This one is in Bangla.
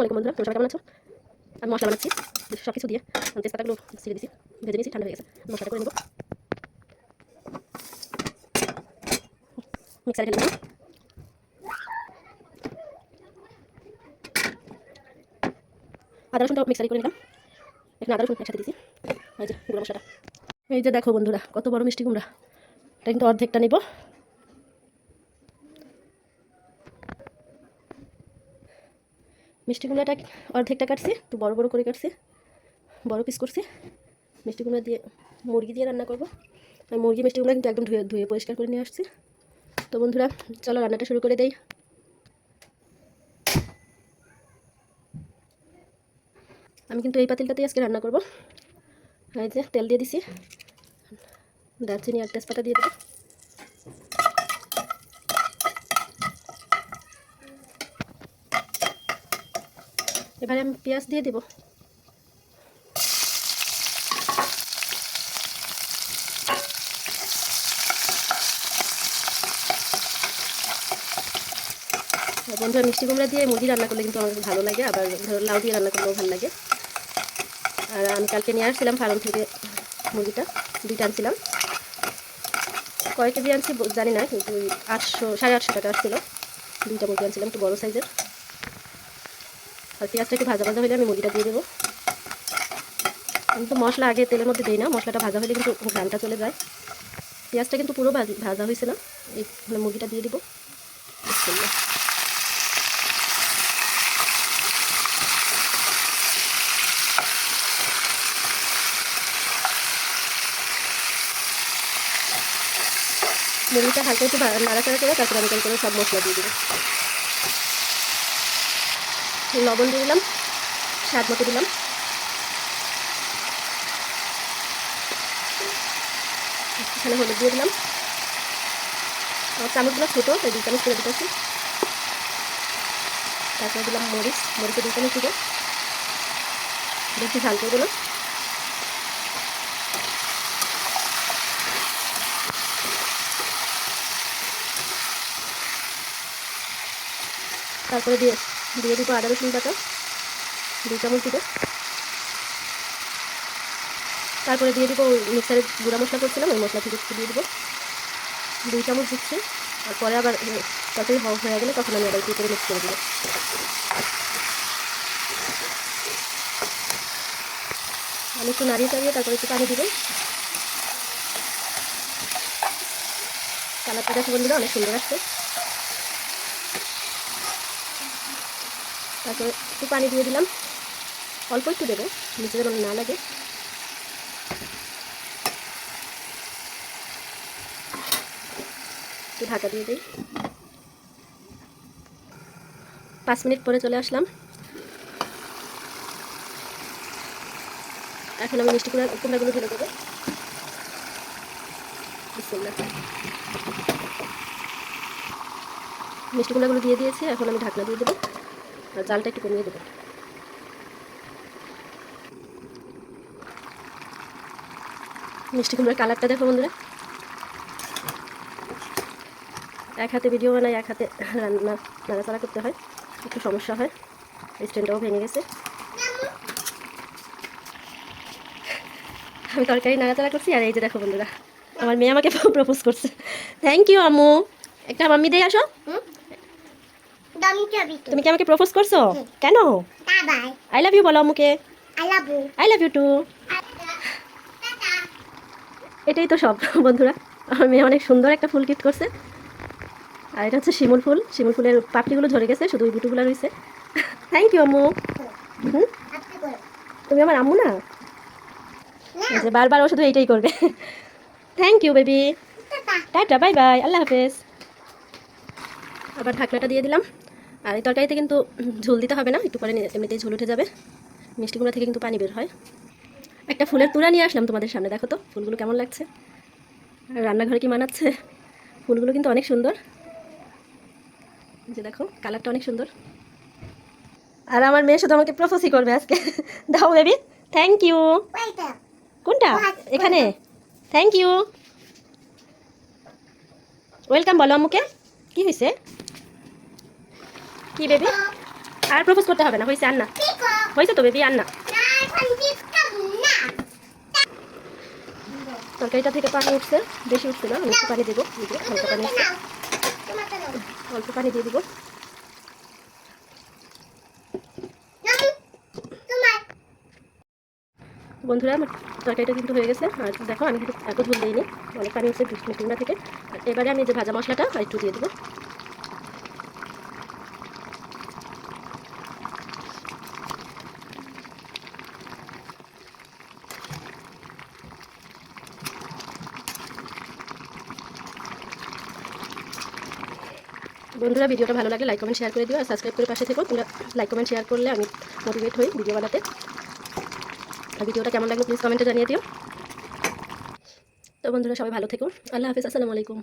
আলাইকুম বন্ধুরা, তোমরা কেমন আছো? আমি মশলা বানাচ্ছি সব কিছু দিয়ে। আমি তেজপাতাগুলো ছিঁড়ে দিছি, ভেজে নিয়েছি, ঠান্ডা হয়ে গেছে। মশলাটা করে নেব। মিক্সারে ঢেলে নেব আদা রসুনটা মিক্সারে করে নিলাম। এখানে আদা রসুন একসাথে দিয়েছি এই যে গুঁড়ো মশলাটা। এই যে দেখো বন্ধুরা, কত বড় মিষ্টি কুমড়া। এটা কিন্তু অর্ধেকটা নেব। মিষ্টি কুমড়াটা অর্ধেকটা কাটছি, একটু বড় বড় করে কাটছি। বড় পিস করছি। মিষ্টি কুমড়া দিয়ে মুরগি দিয়ে রান্না করব। আর মুরগি মিষ্টি কুমড়া কিন্তু একদম ধুয়ে ধুয়ে পরিষ্কার করে নিয়ে আসছি। তো বন্ধুরা, চলো রান্নাটা শুরু করে দেই। আমি কিন্তু এই পাতিলটাতেই আজকে রান্না করব। এই যে তেল দিয়ে দিছি। দারচিনি আর তেজপাতা দিয়ে দেবো। এবারে আমি পেঁয়াজ দিয়ে দেবো। আর বন্ধুরা, মিষ্টি কুমড়া দিয়ে মুরগি রান্না করলে কিন্তু আমার ভালো লাগে, আবার ধরো লাউ দিয়ে রান্না করলেও ভালো লাগে। আর আমি কালকে নিয়ে আসছিলাম ফার্ম থেকে মুরগিটা, দুইটা আনছিলাম। কয় কেজি আনছি জানি না, কিন্তু আটশো, সাড়ে আটশো টাকা আসছিল। দুইটা মুরগি আনছিলাম, একটু বড়ো সাইজের। আর পেঁয়াজটা একটু ভাজা ভাজা হলে আমি মুরগিটা দিয়ে দেবো। আমি তো মশলা আগে তেলের মধ্যে দিই না, মশলাটা ভাজা হলে কিন্তু ঘানটা চলে যায়। পেঁয়াজটা কিন্তু পুরো ভাজি হয়েছে না, এই মুরগিটা দিয়ে দিব। মুরগিটা হালকা একটু নাড়াচাড়া করে তারপরে আমি করে সব মশলা দিয়ে দেবো। লবণ দিয়ে দিলাম, স্বাদ মতো দিলাম। এখানে হলুদ দিয়ে দিলাম। চামচগুলো ছোটো, তাই দুই চামচ করে দিতেছি তারপরে দিলাম মরিচ, মরিচে দুই চামচ দিব। বেশি ঝাল করব না। তারপরে দিয়ে দিয়ে দিব আদা রসুন বাটা। দুই চামচ দিব তারপরে দিয়ে দিব মিক্সারে গুঁড়া মশলা করছিলাম, ওই মশলা থেকে একটু দিয়ে দিব। দুই চামচ দিচ্ছি। আর পরে আবার ততই হয়ে গেলে তখন আমি আবার একটু করে মিক্স করে দিব আমি একটু নাড়িয়ে চাড়িয়ে তারপরে একটু পানি দিব কালারটা দেখো বন্ধুরা, অনেক সুন্দর আসছে। তারপরে একটু পানি দিয়ে দিলাম। অল্প একটু দেবো, নিচে যেন না লাগে। একটু ঢাকা দিয়ে দিই। পাঁচ মিনিট পরে চলে আসলাম। এখন আমি মিষ্টি কুমড়া কুমড়াগুলো ঢেলে দেবো। মিষ্টি কুমড়াগুলো দিয়ে দিয়েছি, এখন আমি ঢাকনা দিয়ে দেবো। আর জালটা একটু কমিয়ে দেবো মিষ্টি কুমড়োর কালারটা দেখো বন্ধুরা। এক হাতে ভিডিও বানাই, এক হাতে রান্না, নাড়াচাড়া করতে হয়, একটু সমস্যা হয়, স্ট্যান্ডটাও ভেঙে গেছে। আমি তরকারি নাড়াচাড়া করছি, আর এই যে দেখো বন্ধুরা, আমার মেয়ে আমাকে প্রপোজ করছে। থ্যাংক ইউ আম্মু। একটা মাম্মি দিয়ে আসো. তুমি কি আমাকে প্রপোজ করছ? কেন. আই লাভ ইউ বলো you. I love you too এটাই তো সব বন্ধুরা। আমার মেয়ে অনেক সুন্দর একটা ফুল গিফট করছে। আর এটা হচ্ছে শিমুল ফুল। শিমুল ফুলের পাপড়িগুলো ঝরে গেছে শুধু ওই বুটুগুলো রয়েছে। থ্যাংক ইউ আম্মু। হুম? তুমি আমার আম্মু না? যে বারবার ও শুধু এইটাই করবে। Thank you baby. Tata. Bye bye Allah হাফেজ। আবার ঢাকনাটা দিয়ে দিলাম। আর এই তরকারিতে কিন্তু ঝোল দিতে হবে না একটু পরে এমনিতেই ঝোল উঠে যাবে। মিষ্টি কুমড়া থেকে কিন্তু পানি বের হয়। একটা ফুলের তুলা নিয়ে আসলাম তোমাদের সামনে দেখো তো ফুলগুলো কেমন লাগছে। রান্নাঘরে কি মানাচ্ছে? ফুলগুলো কিন্তু অনেক সুন্দর। যে দেখো কালারটা অনেক সুন্দর। আর আমার মেয়ে শুধু আমাকে প্রপোজই করবে আজকে। দাও বেবি থ্যাংক ইউ কোনটা? এখানে। থ্যাংক ইউ ওয়েলকাম বলো আম্মুকে। কি হয়েছে কি বেবি? আর প্রপোজ করতে হবে না হয়েছে আর না হয়েছে তো বেবি আর না তরকারিটা থেকে পানি উঠছে বেশি উঠছে না আমি একটু পানি দেবো। হালকা পানি অল্প পানি দিয়ে দিব। বন্ধুরা আমার তরকারিটা কিন্তু হয়ে গেছে। আর দেখো আমি কিন্তু এত ঝোল দিইনি। অনেক পানি উঠছে বিষ্ণু কুমড়া থেকে। আর এবারে আমি যে ভাজা মশলাটা আর একটু দিয়ে দেবো। বন্ধুরা, ভিডিওটা ভালো লাগে লাইক কমেন্ট শেয়ার করে দিও আর সাবস্ক্রাইব করে পাশে থেকো তোমরা লাইক কমেন্ট শেয়ার করলে আমি মোটিভেট হই ভিডিও বানাতে। আর ভিডিওটা কেমন লাগল প্লিজ কমেন্টে জানিয়ে দিও। তো বন্ধুরা, সবাই ভালো থেকো। আল্লাহ হাফিজ, আসসালামু আলাইকুম।